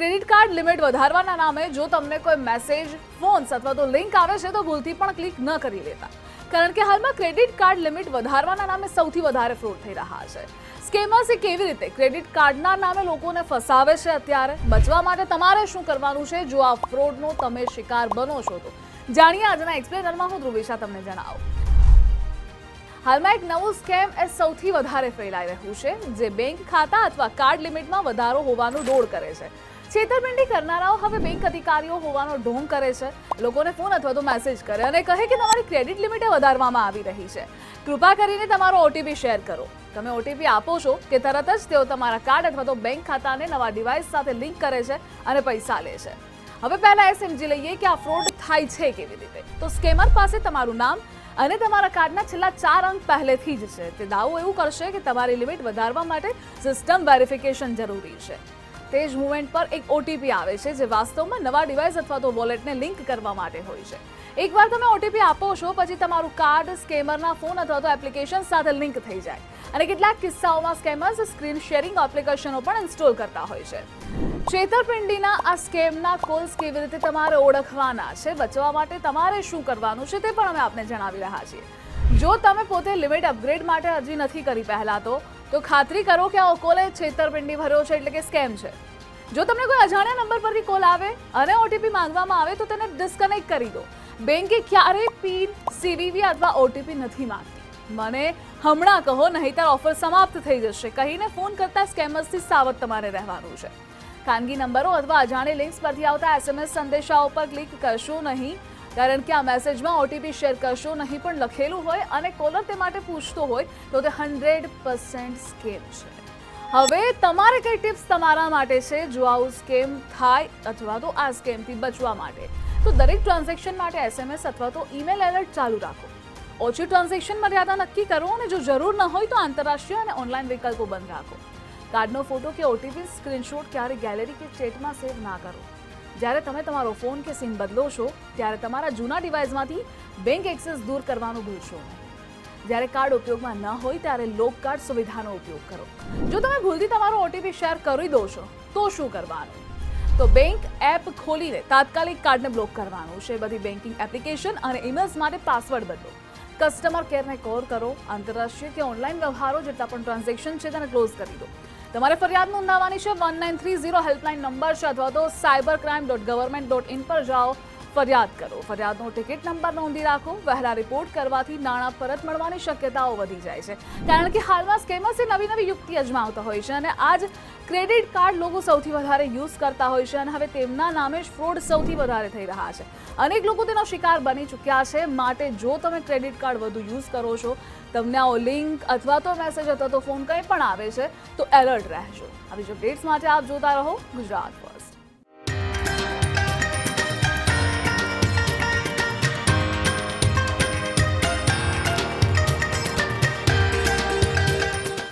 Credit card limit વધારવાના નામે જો તમને કોઈ મેસેજ, ફોન્સ અથવા તો લિંક આવે છે તો ભૂલથી પણ ક્લિક ન કરી લેતા. કારણ કે હાલમાં ક્રેડિટ કાર્ડ લિમિટ વધારવાના નામે સૌથી વધારે ફ્રોડ થઈ રહ્યા છે. સ્કેમર્સે કેવી રીતે ક્રેડિટ કાર્ડના નામે લોકોને ફસાવે છે અત્યારે? બચવા માટે તમારે શું કરવાનું છે? જો આ ફ્રોડનો તમે શિકાર બનો છો તો. જાણીએ આજના એક્સપ્લેનરમાં હું ધ્રુવિશા તમને જણાવું. હાલમાં એક નવું સ્કેમ એ સૌથી વધારે ફેલાઈ રહ્યું છે, જે બેંક ખાતા અથવા કાર્ડ લિમિટમાં વધારો હોવાનું દોડ કરે છે. છેતરપિંડી કરનારાઓ હવે બેંક અધિકારીઓ હોવાનો ઢોંગ કરે છે. લોકોને ફોન અથવા તો મેસેજ કરે અને કહે કે તમારી ક્રેડિટ લિમિટે વધારવામાં આવી રહી છે. કૃપા કરીને તમારો ઓટીપી શેર કરો. તમે ઓટીપી આપો છો કે તરત જ તેઓ તમારા કાર્ડ અથવા તો બેંક ખાતાને નવા ડિવાઇસ સાથે લિંક કરે છે અને પૈસા લે છે. હવે પહેલા એ સમજી લઈએ કે આ ફ્રોડ થાય છે કેવી રીતે? તો સ્કેમર પાસે તમારું નામ અને તમારા કાર્ડના છેલ્લા ચાર અંક પહેલેથી જ છે. તે દાવો એવું કરશે કે તમારી લિમિટ વધારવા માટે સિસ્ટમ વેરિફિકેશન જરૂરી છે. તે જ મુમેન્ટ પર એક ઓટીપી આવે છે, જે વાસ્તવમાં નવા ડિવાઇસ અથવા તો વોલેટને લિંક કરવા માટે હોય છે. એકવાર તમે ઓટીપી આપો છો, પછી તમારું કાર્ડ, સ્કેમરના ફોન અથવા તો એપ્લિકેશન સાથે લિંક થઈ જાય. અને કેટલાક કિસ્સાઓમાં સ્કેમર્સ સ્ક્રીન શેરિંગ એપ્લિકેશનો પણ ઇન્સ્ટોલ કરતા હોય છે. છેતરપિંડીના આ સ્કેમના કોલ્સ કેવી રીતે તમારે ઓળખવાના છે, બચવા માટે તમારે શું કરવાનું છે તે પણ અમે આપને જણાવી રહ્યા છીએ. જો તમે પોતે લિમિટ અપગ્રેડ માટે અરજી નથી કરી પહેલાં તો તો ખાતરી કરો કે આ કોલે છેતરપિંડી ભર્યો છે એટલે કે સ્કેમ છે. જો તમને કોઈ અજાણ્યા નંબર પરથી કોલ આવે અને ઓટીપી માંગવામાં આવે તો તેને ડિસ્કનેક્ટ કરી દો. બેંકે ક્યારેય પિન સીવીવી અથવા ઓટીપી નથી માંગતી. મને હમણાં કહો, નહીતર ઓફર સમાપ્ત થઈ જશે. કહીને ફોન કરતા સ્કેમર્સથી સાવધ તમારે રહેવાનું છે. ખાનગી નંબરો અથવા અજાણી લિંક્સ પરથી આવતા એસએમએસ સંદેશાઓ પર ક્લિક કરશો નહીં. કારણ કે આ મેસેજમાં ઓટીપી શેર કરશો નહીં પણ લખેલું હોય અને કોલર તે માટે પૂછતો હોય, તો તે હંડ્રેડ પર્સન્ટ સ્કેમ છે. હવે તમારે કઈ ટિપ્સ તમારા માટે છે? જો આવું સ્કેમ થાય અથવા તો આ સ્કેમથી બચવા માટે. તો દરેક ટ્રાન્ઝેક્શન માટે એસએમએસ અથવા તો ઈમેલ એલર્ટ ચાલુ રાખો. ઓછી ટ્રાન્ઝેક્શન મર્યાદા નક્કી કરો અને જો જરૂર ન હોય તો આંતરરાષ્ટ્રીય અને ઓનલાઈન વિકલ્પો બંધ રાખો. કાર્ડનો ફોટો કે ઓટીપી સ્ક્રીનશોટ ક્યારે ગેલેરી કે ચેટમાં સેવ ના કરો. જ્યારે તમે તમારો ફોન કે સિમ બદલો છો ત્યારે તમારા જૂના ડિવાઇસમાંથી બેંક એક્સેસ દૂર કરવાનું ભૂલશો. જ્યારે કાર્ડ ઉપયોગમાં ન હોય, ત્યારે લોક કાર્ડ સુવિધાનો ઉપયોગ કરો. જો તમે ભૂલથી તમારો ઓટીપી શેર કરી દો છો, તો શું કરવાનું? તો બેંક એપ ખોલીને તાત્કાલિક કાર્ડને બ્લોક કરવાનું છે. બધી બેન્કિંગ એપ્લિકેશન અને ઇમેલ્સ માટે પાસવર્ડ બદલો. કસ્ટમર કેરને કોલ કરો, આંતરરાષ્ટ્રીય કે ઓનલાઈન વ્યવહારો જેટલા પણ ટ્રાન્ઝેક્શન છે તેને ક્લોઝ કરી દો. તમારે ફરિયાદ નોંધાવવાની છે. One nine three zero helpline number છે અથવા તો cyber crime dot government dot in પર જાઓ. ફરિયાદ કરો. ફરિયાદનો ટિકિટ નંબર નોંધી રાખો. વહેલા રિપોર્ટ કરવાથી નાણાં પરત મળવાની શક્યતાઓ વધી જાય છે. કારણ કે હાલમાં સ્કેમર્સે નવી નવી યુક્તિ અજમાવતા હોય છે અને આજ ક્રેડિટ કાર્ડ લોકો સૌથી વધારે યુઝ કરતા હોય છે અને હવે તેમના નામે જ ફ્રોડ સૌથી વધારે થઈ રહ્યા છે. અનેક લોકો તેનો શિકાર બની ચૂક્યા છે. માટે જો તમે ક્રેડિટ કાર્ડ વધુ યુઝ કરો છો, તમને આવો લિંક અથવા તો મેસેજ અથવા તો ફોન કંઈ પણ આવે છે, તો એલર્ટ રહેજો. આવી જ અપડેટ્સ માટે આપ જોતા રહો ગુજરાત ફર્સ્ટ.